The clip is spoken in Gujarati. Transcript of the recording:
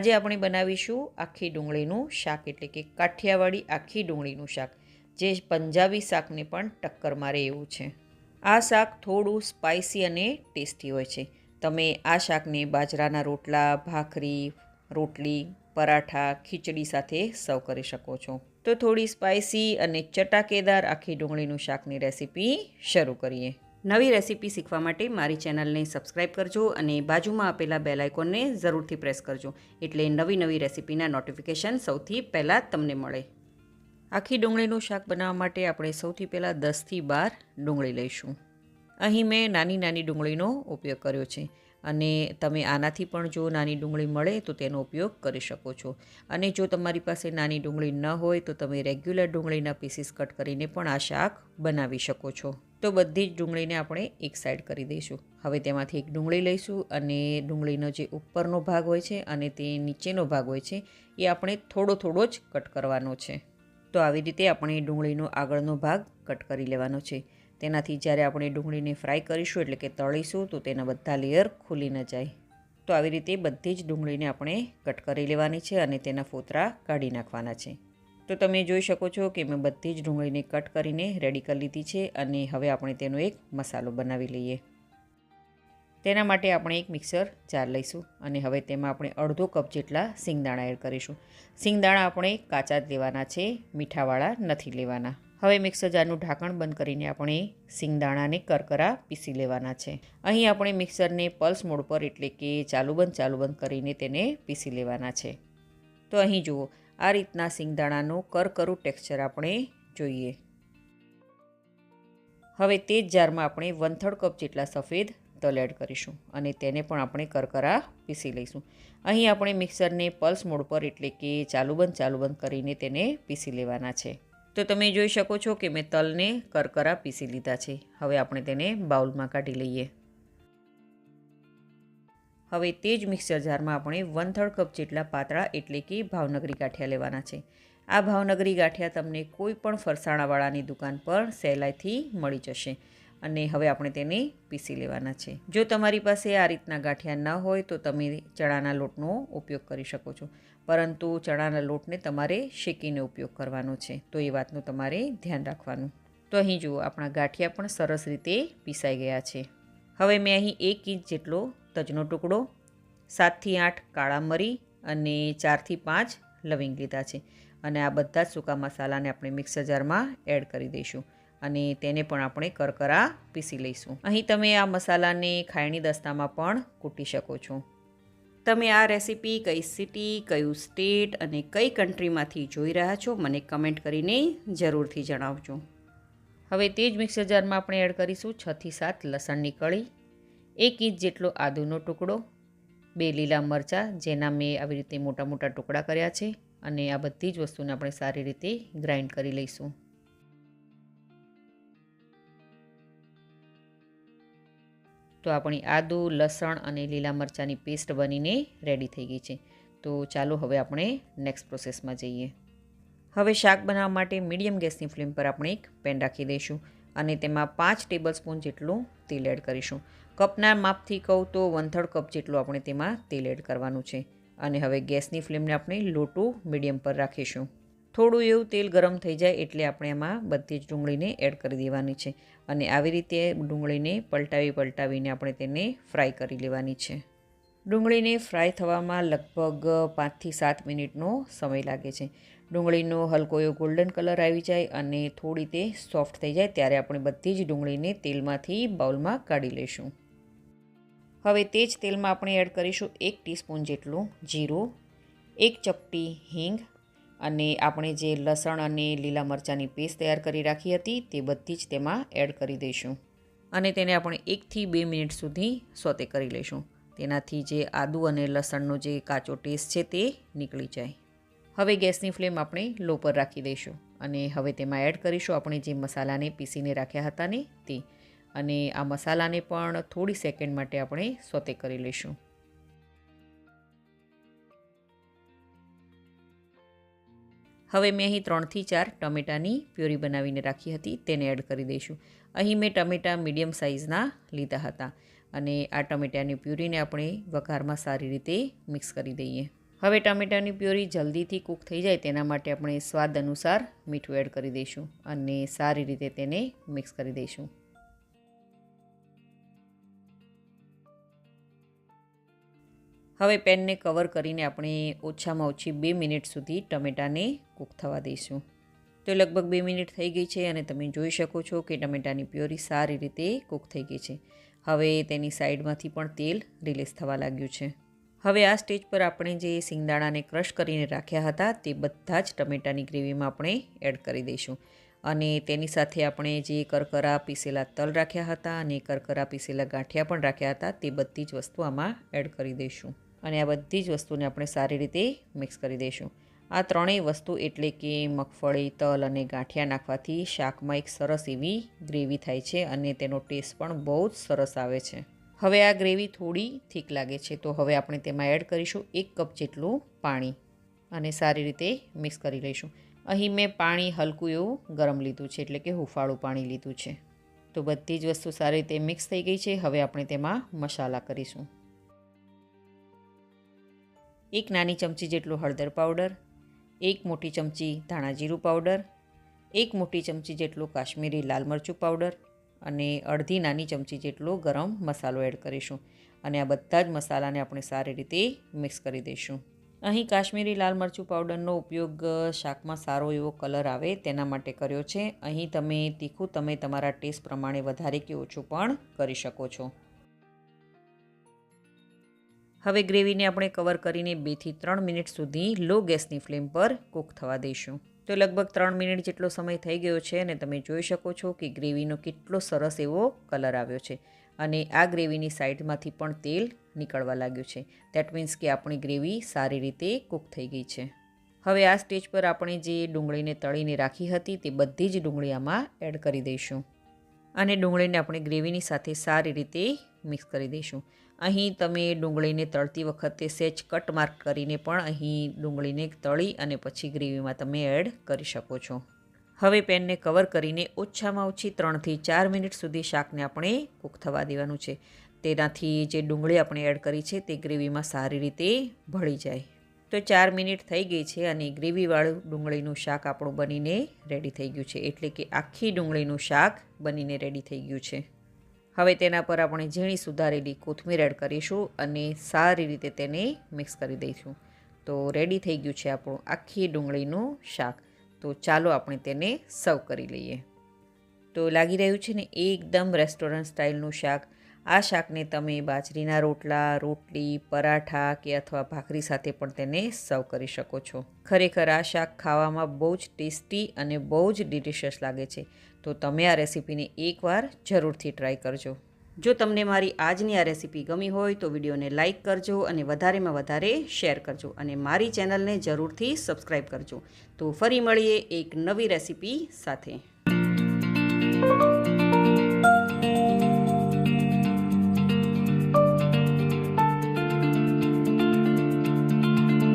આજે આપણે બનાવીશું આખી ડુંગળીનું શાક, એટલે કે કાઠિયાવાડી આખી ડુંગળીનું શાક, જે પંજાબી શાકને પણ ટક્કર મારે એવું છે. આ શાક થોડું સ્પાઇસી અને ટેસ્ટી હોય છે. તમે આ શાકને બાજરાના રોટલા, ભાખરી, રોટલી, પરાઠા, ખીચડી સાથે સર્વ કરી શકો છો. તો થોડી સ્પાઇસી અને ચટાકેદાર આખી ડુંગળીનું શાકની રેસીપી શરૂ કરીએ. નવી રેસીપી શીખવા માટે મારી ચેનલને સબસ્ક્રાઇબ કરજો અને બાજુમાં આપેલા બેલ આઇકોનને જરૂરથી પ્રેસ કરજો. એટલે નવી નવી રેસીપીના નોટિફિકેશન સૌથી પહેલાં તમને મળે. આખી ડુંગળીનું શાક બનાવવા માટે આપણે સૌથી પહેલાં દસથી બાર ડુંગળી લઈશું. અહીં મેં નાની નાની ડુંગળીનો ઉપયોગ કર્યો છે અને તમે આનાથી પણ જો નાની ડુંગળી મળે તો તેનો ઉપયોગ કરી શકો છો. અને જો તમારી પાસે નાની ડુંગળી ન હોય તો તમે રેગ્યુલર ડુંગળીના પીસીસ કટ કરીને પણ આ શાક બનાવી શકો છો. તો બધી જ ડુંગળીને આપણે એક સાઈડ કરી દઈશું. હવે તેમાંથી એક ડુંગળી લઈશું અને ડુંગળીનો જે ઉપરનો ભાગ હોય છે અને તે નીચેનો ભાગ હોય છે એ આપણે થોડો થોડો જ કટ કરવાનો છે. તો આવી રીતે આપણે ડુંગળીનો આગળનો ભાગ કટ કરી લેવાનો છે. તેનાથી જ્યારે આપણે ડુંગળીને ફ્રાય કરીશું એટલે કે તળીશું, તો તેના બધા લેયર ખુલી ન જાય. તો આવી રીતે બધી જ ડુંગળીને આપણે કટ કરી લેવાની છે અને તેના ફોતરા કાઢી નાખવાના છે. તો તમે જોઈ શકો છો કે મેં બધી જ ડુંગળીને કટ કરીને રેડી કરી લીધી છે અને હવે આપણે તેનો એક મસાલો બનાવી લઈએ. તેના માટે આપણે એક મિક્સર જાર લઈશું અને હવે તેમાં આપણે અડધો કપ જેટલા સિંગદાણા એડ કરીશું. સિંગદાણા આપણે કાચા જ લેવાના છે, મીઠાવાળા નથી લેવાના. હવે મિક્સર જારનું ઢાંકણ બંધ કરીને આપણે સિંગદાણાને કરકરા પીસી લેવાના છે. અહીં આપણે મિક્સરને પલ્સ મોડ પર એટલે કે ચાલુ બંધ ચાલુ બંધ કરીને તેને પીસી લેવાના છે. તો અહીં જુઓ, આ રીતના સિંગદાણાનું કરકરું ટેક્સચર આપણે જોઈએ. હવે તે જ જારમાં આપણે વન થર્ડ કપ જેટલા સફેદ તલ એડ કરીશું અને તેને પણ આપણે કરકરા પીસી લઈશું. અહીં આપણે મિક્સરને પલ્સ મોડ પર એટલે કે ચાલુ બંધ ચાલુ બંધ કરીને તેને પીસી લેવાના છે. તો તમે જોઈ શકો છો કે મેં તલને કરકરા પીસી લીધા છે. હવે આપણે તેને બાઉલમાં કાઢી લઈએ. હવે તે જ મિક્સર જારમાં આપણે વન થર્ડ કપ જેટલા પાતળા એટલે કે ભાવનગરી ગાંઠિયા લેવાના છે. આ ભાવનગરી ગાંઠિયા તમને કોઈ પણ ફરસાણાવાળાની દુકાન પર સહેલાઈથી મળી જશે અને હવે આપણે તેને પીસી લેવાના છે. જો તમારી પાસે આ રીતના ગાંઠિયા ન હોય તો તમે ચણાના લોટનો ઉપયોગ કરી શકો છો. પરંતુ ચણાના લોટને તમારે શેકીને ઉપયોગ કરવાનો છે. તો એ વાતનું તમારે ધ્યાન રાખવાનું. તો અહીં જુઓ, આપણા ગાંઠિયા પણ સરસ રીતે પીસાઈ ગયા છે. હવે મેં અહીં એક ઇંચ જેટલો તજનો ટુકડો, સાતથી આઠ કાળા મરી અને ચારથી પાંચ લવિંગ લીધા છે. અને આ બધા જ સૂકા મસાલાને આપણે મિક્સર જારમાં એડ કરી દઈશું અને તેને પણ આપણે કરકરા પીસી લઈશું. અહીં તમે આ મસાલાને ખાયણી દસ્તામાં પણ કૂટી શકો છો. તમે આ રેસીપી કઈ સિટી, કયું સ્ટેટ અને કઈ કન્ટ્રીમાંથી જોઈ રહ્યા છો, મને કમેન્ટ કરીને જરૂરથી જણાવજો. હવે તે જ મિક્સર જારમાં આપણે એડ કરીશું છથી સાત લસણની કળી, એક ઇંચ જેટલો આદુનો ટુકડો, બે લીલા મરચાં, જેના મેં આવી રીતે મોટા મોટા ટુકડા કર્યા છે, અને આ બધી જ વસ્તુને આપણે સારી રીતે ગ્રાઇન્ડ કરી લઈશું. તો આપણી આદુ, લસણ અને લીલા મરચાંની પેસ્ટ બનીને રેડી થઈ ગઈ છે. તો ચાલો હવે આપણે નેક્સ્ટ પ્રોસેસમાં જઈએ. હવે શાક બનાવવા માટે મીડિયમ ગેસની ફ્લેમ પર આપણે એક પેન રાખી દઈશું અને તેમાં પાંચ ટેબલ સ્પૂન જેટલું તેલ એડ કરીશું. કપના માપથી કહું તો વન થર્ડ કપ જેટલું આપણે તેમાં તેલ એડ કરવાનું છે. અને હવે ગેસની ફ્લેમને આપણે લો મીડિયમ પર રાખીશું. થોડું એવું તેલ ગરમ થઈ જાય એટલે આપણે એમાં બધી જ ડુંગળીને એડ કરી દેવાની છે અને આવી રીતે ડુંગળીને પલટાવી પલટાવીને આપણે તેને ફ્રાય કરી લેવાની છે. ડુંગળીને ફ્રાય થવામાં લગભગ પાંચથી સાત મિનિટનો સમય લાગે છે. ડુંગળીનો હલકો એવો ગોલ્ડન કલર આવી જાય અને થોડી તે સોફ્ટ થઈ જાય ત્યારે આપણે બધી જ ડુંગળીને તેલમાંથી બાઉલમાં કાઢી લઈશું. હવે તે જ તેલમાં આપણે એડ કરીશું એક ટીસ્પૂન જેટલું જીરું, એક ચપટી હિંગ અને આપણે જે લસણ અને લીલા મરચાંની પેસ્ટ તૈયાર કરી રાખી હતી, તે બધી જ તેમાં એડ કરી દઈશું. અને તેને આપણે એકથી બે મિનિટ સુધી સોતે કરી લઈશું. તેનાથી જે આદુ અને લસણનો જે કાચો ટેસ્ટ છે તે નીકળી જાય. હવે ગેસની ફ્લેમ આપણે લો પર રાખી દઈશું અને હવે તેમાં એડ કરીશું આપણે જે મસાલાને પીસીને રાખ્યા હતા ને તે. અને આ મસાલાને પણ થોડી સેકન્ડ માટે આપણે સોતે કરી લઈશું. હવે મેં અહીં ત્રણથી ચાર ટમેટાની પ્યુરી બનાવીને રાખી હતી, તેને એડ કરી દઈશું. અહીં મેં ટમેટાં મીડિયમ સાઇઝના લીધા હતા અને આ ટમેટાની પ્યુરીને આપણે વઘારમાં સારી રીતે મિક્સ કરી દઈએ. હવે ટમેટાની પ્યોરી જલ્દીથી કૂક થઈ જાય તેના માટે આપણે સ્વાદ અનુસાર મીઠું એડ કરી દઈશું અને સારી રીતે તેને મિક્સ કરી દઈશું. હવે પેનને કવર કરીને આપણે ઓછામાં ઓછી બે મિનિટ સુધી ટમેટાને કૂક થવા દઈશું. તો લગભગ બે મિનિટ થઈ ગઈ છે અને તમે જોઈ શકો છો કે ટમેટાની પ્યોરી સારી રીતે કૂક થઈ ગઈ છે. હવે તેની સાઈડમાંથી પણ તેલ રિલીઝ થવા લાગ્યું છે. હવે આ સ્ટેજ પર આપણે જે સિંગદાણાને ક્રશ કરીને રાખ્યા હતા તે બધા જ ટમેટાની ગ્રેવીમાં આપણે એડ કરી દઈશું. અને તેની સાથે આપણે જે કરકરા પીસેલા તલ રાખ્યા હતા અને કરકરા પીસેલા ગાંઠિયા પણ રાખ્યા હતા તે બધી જ વસ્તુ આમાં એડ કરી દઈશું. અને આ બધી જ વસ્તુને આપણે સારી રીતે મિક્સ કરી દઈશું. આ ત્રણેય વસ્તુ એટલે કે મગફળી, તલ અને ગાંઠિયા નાખવાથી શાકમાં એક સરસ એવી ગ્રેવી થાય છે અને તેનો ટેસ્ટ પણ બહુ જ સરસ આવે છે. હવે આ ગ્રેવી થોડી થીક લાગે છે, તો હવે આપણે તેમાં એડ કરીશું એક કપ જેટલું પાણી અને સારી રીતે મિક્સ કરી લઈશું. અહીં મેં પાણી હલકું એવું ગરમ લીધું છે, એટલે કે હુંફાળું પાણી લીધું છે. તો બધી જ વસ્તુ સારી રીતે મિક્સ થઈ ગઈ છે, હવે આપણે તેમાં મસાલા કરીશું. એક નાની ચમચી જેટલું હળદર પાવડર એક મોટી ચમચી ધાણા જીરું પાવડર, એક મોટી ચમચી જેટલું કાશ્મીરી લાલ મરચું પાવડર અને અડધી નાની ચમચી જેટલો ગરમ મસાલો એડ કરીશું. અને આ બધા જ મસાલાને આપણે સારી રીતે મિક્સ કરી દઈશું. અહીં કાશ્મીરી લાલ મરચું પાવડરનો ઉપયોગ શાકમાં સારો એવો કલર આવે તેના માટે કર્યો છે. અહીં તમે તીખું, તમે તમારા ટેસ્ટ પ્રમાણે વધારે કે ઓછું પણ કરી શકો છો. હવે ગ્રેવીને આપણે કવર કરીને બેથી ત્રણ મિનિટ સુધી લો ગેસની ફ્લેમ પર કૂક થવા દઈશું. તો લગભગ ત્રણ મિનિટ જેટલો સમય થઈ ગયો છે અને તમે જોઈ શકો છો કે ગ્રેવીનો કેટલો સરસ એવો કલર આવ્યો છે અને આ ગ્રેવીની સાઈડમાંથી પણ તેલ નીકળવા લાગ્યું છે. દેટ મીન્સ કે આપણી ગ્રેવી સારી રીતે કૂક થઈ ગઈ છે. હવે આ સ્ટેજ પર આપણે જે ડુંગળીને તળીને રાખી હતી તે બધી જ ડુંગળી આમાં એડ કરી દઈશું. અને ડુંગળીને આપણે ગ્રેવીની સાથે સારી રીતે મિક્સ કરી દઈશું. અહીં તમે ડુંગળીને તળતી વખતે સેજ કટ માર્ક કરીને પણ અહીં ડુંગળીને તળી અને પછી ગ્રેવીમાં તમે એડ કરી શકો છો. હવે પેનને કવર કરીને ઓછામાં ઓછી ત્રણથી ચાર મિનિટ સુધી શાકને આપણે કૂક થવા દેવાનું છે. તેનાથી જે ડુંગળી આપણે એડ કરી છે તે ગ્રેવીમાં સારી રીતે ભળી જાય. તો ચાર મિનિટ થઈ ગઈ છે અને ગ્રેવીવાળું ડુંગળીનું શાક આપણું બનીને રેડી થઈ ગયું છે. એટલે કે આખી ડુંગળીનું શાક બનીને રેડી થઈ ગયું છે. હવે તેના પર આપણે ઝીણી સુધારેલી કોથમીર એડ કરીશું અને સારી રીતે તેને મિક્સ કરી દઈશું. તો રેડી થઈ ગયું છે આપણું આખી ડુંગળીનું શાક. તો ચાલો આપણે તેને સર્વ કરી લઈએ. તો લાગી રહ્યું છે ને, એકદમ રેસ્ટોરન્ટ સ્ટાઇલનું શાક. આ શાકને તમે બાજરીના રોટલા, રોટલી, પરાઠા કે અથવા ભાખરી સાથે પણ તેને સર્વ કરી શકો છો. ખરેખર આ શાક ખાવામાં બહુ જ ટેસ્ટી અને બહુ જ ડિલિશિયસ લાગે છે. તો તમે આ રેસીપીને એકવાર જરૂરથી ટ્રાય કરજો. જો તમને મારી આજની આ રેસીપી ગમી હોય તો વિડીયોને લાઇક કરજો અને વધારેમાં વધારે શેર કરજો અને મારી ચેનલને જરૂરથી સબસ્ક્રાઈબ કરજો. તો ફરી મળીએ એક નવી રેસીપી સાથે.